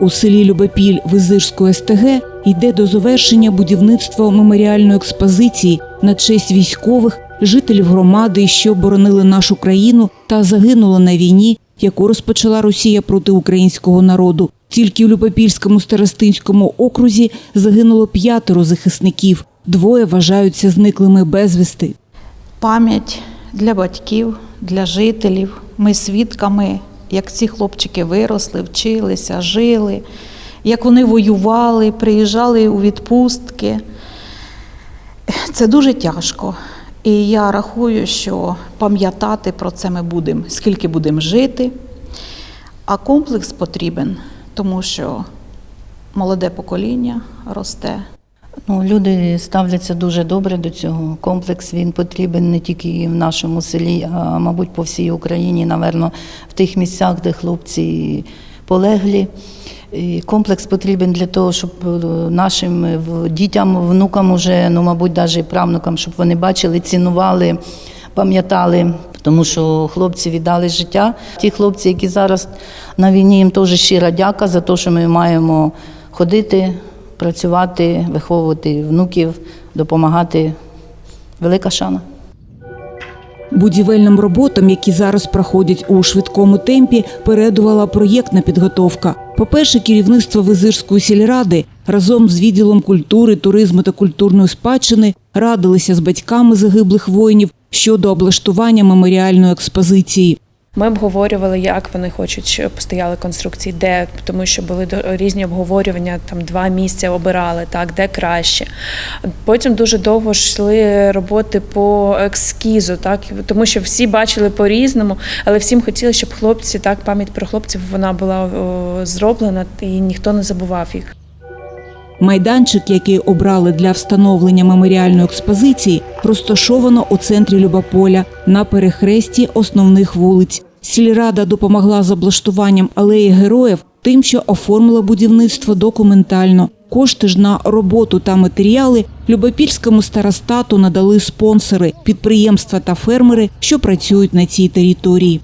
У селі Любопіль Визирської СТГ йде до завершення будівництво меморіальної експозиції на честь військових, жителів громади, що боронили нашу країну та загинули на війні, яку розпочала Росія проти українського народу. Тільки в Любопільському старостинському окрузі загинуло п'ятеро захисників. Двоє вважаються зниклими безвісти. пам'ять для батьків, для жителів. Ми свідками, як ці хлопчики виросли, вчилися, жили, як вони воювали, приїжджали у відпустки. Це дуже тяжко. І я рахую, що пам'ятати про це ми будемо, скільки будемо жити. А комплекс потрібен, тому що молоде покоління росте. Ну, люди ставляться дуже добре до цього. Комплекс він потрібен не тільки в нашому селі, а мабуть по всій Україні, напевно, в тих місцях, де хлопці полеглі. І комплекс потрібен для того, щоб е, нашим е, дітям, внукам, уже, ну, мабуть, навіть і правнукам, щоб вони бачили, цінували, пам'ятали. Тому що хлопці віддали життя. Ті хлопці, які зараз на війні, їм теж щира дяка за те, що ми маємо ходити, працювати, виховувати внуків, допомагати. Велика шана. Будівельним роботам, які зараз проходять у швидкому темпі, передувала проєктна підготовка. По-перше, керівництво Визирської сільради разом з відділом культури, туризму та культурної спадщини радилися з батьками загиблих воїнів щодо облаштування меморіальної експозиції. Ми обговорювали, як вони хочуть, щоб стояли конструкції, де тому, що були різні обговорювання. Там два місця обирали, так де краще. Потім дуже довго йшли роботи по ескізу, так тому що всі бачили по-різному, але всім хотіли, щоб хлопці так пам'ять про хлопців вона була зроблена, і ніхто не забував їх. Майданчик, який обрали для встановлення меморіальної експозиції, розташовано у центрі Любополя на перехресті основних вулиць. Сільрада допомогла з облаштуванням алеї героїв тим, що оформила будівництво документально. Кошти ж на роботу та матеріали Любопільському старостату надали спонсори, підприємства та фермери, що працюють на цій території.